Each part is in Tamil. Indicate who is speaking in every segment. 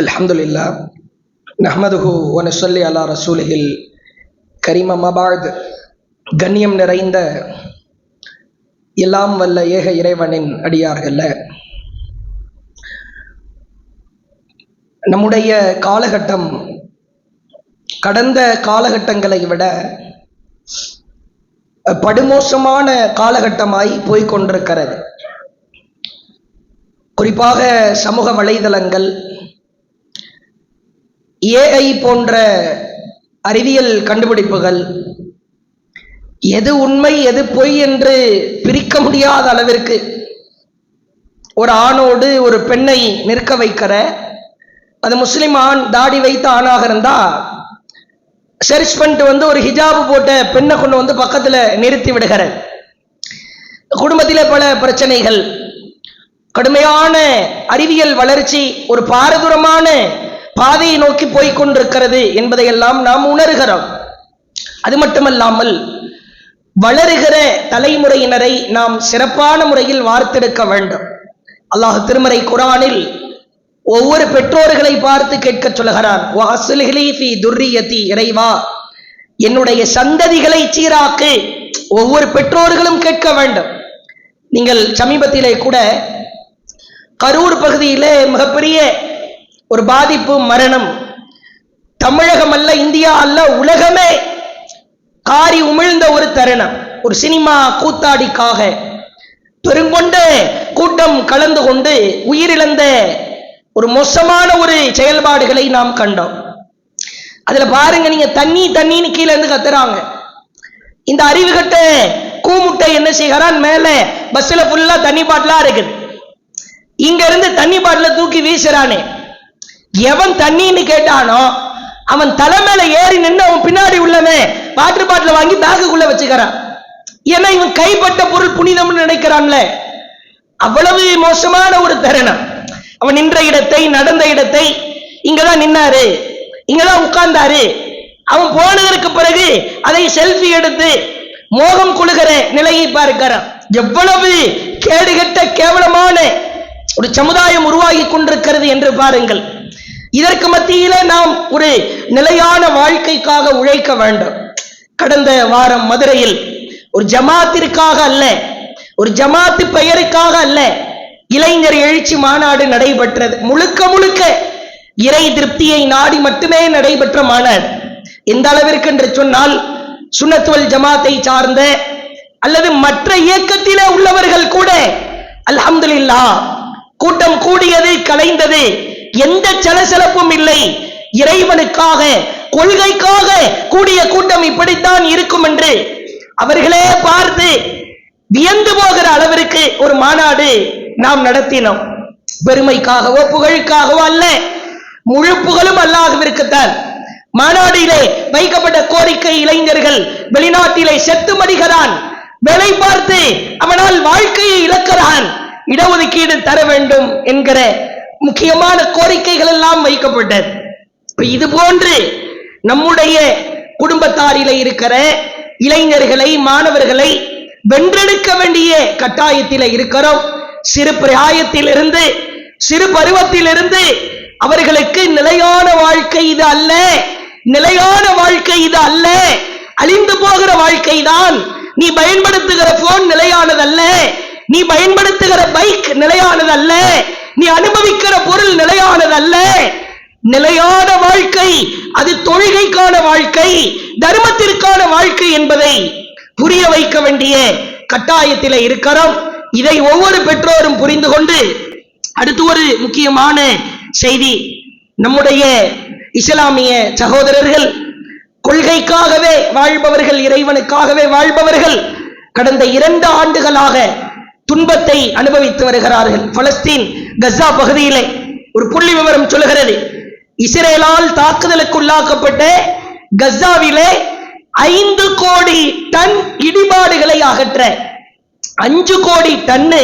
Speaker 1: الحمد لله نحمده ونصلي على رسوله الكريم أما بعد கண்ணியம் நிறைந்த எல்லாம் வல்ல ஏக இறைவனின் அடியார்கள்ல நம்முடைய காலகட்டம் கடந்த காலகட்டங்களை விட படுமோசமான காலகட்டமாய் போய்கொண்டிருக்கிறது குறிப்பாக சமூக வலைதளங்கள் ஏஐ போன்ற அறிவியல் கண்டுபிடிப்புகள் எது உண்மை எது பொய் என்று பிரிக்க முடியாத அளவிற்கு ஒரு ஆணோடு ஒரு பெண்ணை நிற்க வைக்கிற அது முஸ்லிம் ஆண் தாடி வைத்த ஆணாக இருந்தா சர்ச் பண்ணிட்டு வந்து ஒரு ஹிஜாபு போட்ட பெண்ணை கொண்டு வந்து பக்கத்துல நிறுத்தி விடுகிற. குடும்பத்தில் பல பிரச்சனைகள். கடுமையான அறிவியல் வளர்ச்சி ஒரு பாரதூரமான பாதையை நோக்கி போய்கொண்டிருக்கிறது என்பதையெல்லாம் நாம் உணர்கிறோம். அது மட்டுமல்லாமல் வளருகிற தலைமுறையினரை நாம் சிறப்பான முறையில் வார்த்தெடுக்க வேண்டும். அல்லாஹ் திருமறை குரானில் ஒவ்வொரு பெற்றோர்களை பார்த்து கேட்க சொல்கிறான். இறைவா. என்னுடைய சந்ததிகளை சீராக்கு ஒவ்வொரு பெற்றோர்களும் கேட்க வேண்டும். நீங்கள் சமீபத்திலே கூட கரூர் பகுதியிலே மிகப்பெரிய ஒரு பாதிப்பு மரணம். தமிழகம் அல்ல இந்தியா அல்ல உலகமே காரி உமிழ்ந்த ஒரு தருணம். ஒரு சினிமா கூத்தாடிக்காக. பெருங்கொண்ட கூட்டம் கலந்து கொண்டு உயிரிழந்த ஒரு மோசமான ஒரு செயல்பாடுகளை நாம் கண்டோம். அதுல பாருங்க நீங்க தண்ணி தண்ணின்னு கீழே இருந்து கத்துறாங்க. இந்த அறிவு கட்ட கூமுட்டை என்ன செய்கிறான்? மேல பஸ்ல ஃபுல்லா தண்ணி பாட்டிலா இருக்குது. இங்க இருந்து தண்ணி பாட்டில தூக்கி வீசுறானே. எவன் தண்ணின்னு கேட்டானோ அவன் தலைமையில ஏறி நின்று அவன் பின்னாடி உள்ளவன் வாட்டர் பாட்டில வாங்கி பேக்குக்குள்ள வச்சுக்கிறான். ஏன்னா இவன் கைப்பட்ட பொருள் புனிதம்னு நினைக்கிறான்ல. அவ்வளவு மோசமான ஒரு தருணம். அவன் நின்ற இடத்தை நடந்த இடத்தை இங்கதான் நின்னாரு. இங்கதான் உட்கார்ந்தாரு. அவன் போனதற்கு பிறகு அதை செல்ஃபி எடுத்து மோகம் கொள்கிற நிலையை பார்க்கிறான். எவ்வளவு கேடுகட்ட கேவலமான ஒரு சமுதாயம் உருவாகி கொண்டிருக்கிறது என்று பாருங்கள். இதற்கு மத்தியில நாம் ஒரு நிலையான வாழ்க்கைக்காக உழைக்க வேண்டும். கடந்த வாரம் மதுரையில் ஒரு ஜமாத்திற்காக அல்ல ஒரு ஜமாத்து பெயருக்காக அல்ல இளைஞர் எழுச்சி மாநாடு நடைபெற்றது. முழுக்க முழுக்க இறை திருப்தியை நாடி மட்டுமே நடைபெற்ற மாநாடு. எந்த அளவிற்கு என்று சொன்னால் சுனத்துவல் ஜமாத்தை சார்ந்த அல்லது மற்ற இயக்கத்திலே உள்ளவர்கள் கூட அல்ஹம்துல்லா கூட்டம் கூடியது கலைந்தது எந்த சலசலப்பும் இல்லை. இறைவனுக்காக கொள்கைக்காக கூடிய கூட்டம் இப்படித்தான் இருக்கும் என்று அவர்களே பார்த்து வியந்து போகிற அளவிற்கு ஒரு மாநாடு நாம் நடத்தினோம். பெருமைக்காகவோ புகழுக்காகவோ அல்ல முழு புகழும் அல்லாஹவிற்குத்தான். மாநாடிலே வைக்கப்பட்ட கோரிக்கை இளைஞர்கள் வெளிநாட்டிலே செத்து மடிகிறான் வேலை பார்த்து அவனால் வாழ்க்கையை இழக்கிறான். இடஒதுக்கீடு தர வேண்டும் என்கிற முக்கியமான கோரிக்கைகள் எல்லாம் வைக்கப்பட்டது இது போன்று நம்முடைய குடும்பத்தாரில இருக்கிற இளைஞர்களை மாணவர்களை வென்றெடுக்க வேண்டிய கட்டாயத்தில் இருக்கிறோம். சிறு பிராயத்திலிருந்து சிறு பருவத்திலிருந்து அவர்களுக்கு நிலையான வாழ்க்கை இது அல்ல. நிலையான வாழ்க்கை இது அல்ல. அழிந்து போகிற வாழ்க்கை தான். நீ பயன்படுத்துகிற போன் நிலையானதல்ல. நீ பயன்படுத்துகிற பைக் நிலையானதல்ல. நீ அனுபவிக்கிற பொருள் நிலையானதல்ல. நிலையான வாழ்க்கை அது தொழுகைக்கான வாழ்க்கை தர்மத்திற்கான வாழ்க்கை என்பதை புரிய வைக்க வேண்டிய கட்டாயத்தில் இருக்கிறோம். இதை ஒவ்வொரு பெற்றோரும் புரிந்து கொண்டு அடுத்து ஒரு முக்கியமான செய்தி. நம்முடைய இஸ்லாமிய சகோதரர்கள் கொள்கைக்காகவே வாழ்பவர்கள் இறைவனுக்காகவே வாழ்பவர்கள் கடந்த இரண்டு ஆண்டுகளாக துன்பத்தை அனுபவித்து வருகிறார்கள். பலஸ்தீன் கசா பகுதியிலே ஒரு புள்ளி விவரம் சொல்லுகிறது. இஸ்ரேலால் தாக்குதலுக்கு உள்ளாக்கப்பட்ட கசாவிலே ஐந்து கோடி டன் இடிபாடுகளை அகற்ற அஞ்சு கோடி டன்னு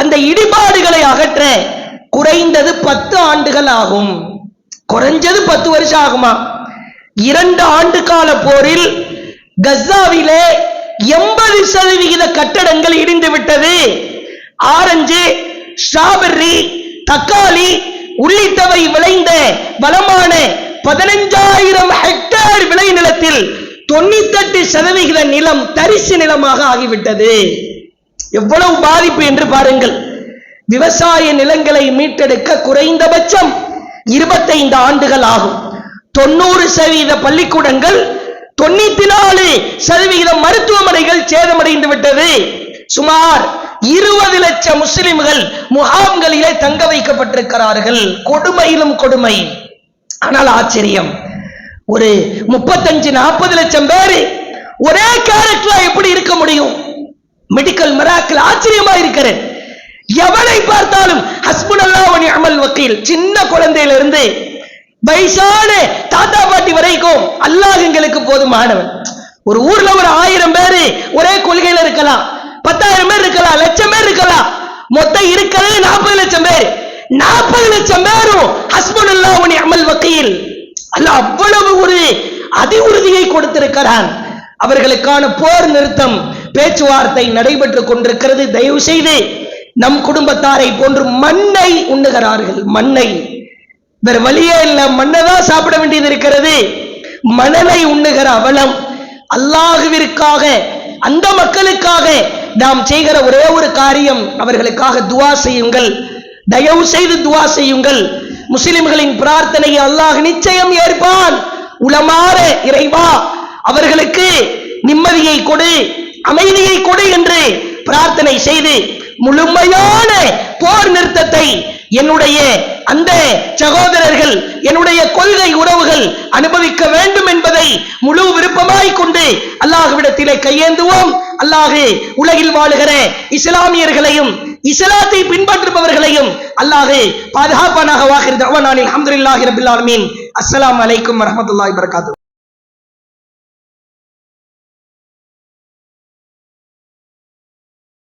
Speaker 1: அந்த இடிபாடுகளை அகற்ற குறைந்தது பத்து ஆண்டுகள் ஆகும். குறைஞ்சது பத்து வருஷம் ஆகுமா? இரண்டு ஆண்டு கால போரில் கசாவிலே எண்பது சதவிகித கட்டடங்கள் இடிந்து விட்டது. ஆரஞ்சு ஸ்ட்ராபெர்ரி தக்காளி உள்ளிட்டவை விளைந்த வளமான பதினஞ்சாயிரம் ஹெக்டேர் விளை நிலத்தில் தொண்ணூத்தெட்டு சதவிகித நிலம் தரிசு நிலமாக ஆகிவிட்டது. எவ்வளவு பாதிப்பு என்று பாருங்கள். விவசாய நிலங்களை மீட்டெடுக்க குறைந்தபட்சம் இருபத்தைந்து ஆண்டுகள் ஆகும். தொண்ணூறு சதவீத பள்ளிக்கூடங்கள் தொண்ணூத்தி நாலு சதவிகிதம் மருத்துவமனைகள் சேதமடைந்து விட்டது சுமார் இருபது லட்சம் முஸ்லிம்கள் முகாம்களிலே தங்க வைக்கப்பட்டிருக்கிறார்கள். கொடுமையிலும் கொடுமை. ஆனால் ஆச்சரியம். ஒரு முப்பத்தஞ்சு நாற்பது லட்சம் பேரு ஒரே கேரக்டரா எப்படி இருக்க முடியும்? மெடிக்கல் மிராக்கிள் ஆச்சரியமா இருக்கிறது. எவனை பார்த்தாலும் ஹஸ்புனல்லாவணி அமல் வக்கீல் சின்ன குழந்தையில இருந்து வயசான தாத்தா பாட்டி வரைக்கும் அல்லாஹ் எங்களுக்கு போதுமானவன். ஒரு ஊர்ல ஒரு ஆயிரம் பேரு ஒரே கொள்கையில இருக்கலாம். பத்தாயிரம் பேர் இருக்கலாம் லட்சம் பேர் இருக்கலாம். மொத்தம் இருக்கிறது நாற்பது லட்சம் பேர். நாற்பது லட்சம் பேரும் ஹஸ்புனல்லாஹ் அமல் வக்கீல். அல்ல அவ்வளவு ஒரு அதி உறுதியை கொடுத்திருக்கிறான். அவர்களுக்கான போர் நிறுத்தம் பேச்சுவார்த்தை நடைபெற்று கொண்டிருக்கிறது. தயவு செய்து நம் குடும்பத்தாரை போன்று மண்ணை உண்ணுகிறார்கள் மண்ணை. வேற வழியே இல்ல மண்ணை தான் சாப்பிட வேண்டியது இருக்கிறது. மணலை உண்ணுகிற அவலம் அல்லாஹுவிற்காக அந்த மக்களுக்காக நாம் செய்கிற ஒரே ஒரு காரியம் அவர்களுக்காக துவா செய்யுங்கள். தயவு செய்து துவா செய்யுங்கள். முஸ்லிம்களின் பிரார்த்தனையை அல்லாஹ் நிச்சயம் ஏற்பான். உளமாற இறைவா அவர்களுக்கு நிம்மதியை கொடு அமைதியை கொடு என்று பிரார்த்தனை செய்து முழுமையான போர் நிறுத்தத்தை என்னுடைய அந்த சகோதரர்கள் என்னுடைய கொள்கை உறவுகள் அனுபவிக்க வேண்டும் என்பதை முழு விருப்பமாய் கொண்டு அல்லாஹ்விடத்திலே கையேந்துவோம். அல்லாஹு உலகில் வாழுகிற இஸ்லாமியர்களையும் இஸ்லாத்தை பின்பற்றுபவர்களையும் அல்லாஹு பாதுகாப்பானாக வாகிறது அவனானில் அஹமதுல்லாஹி ரபில் ஆலமீன். அலைக்கும் வரமத்துல்லாஹி வரகாத்து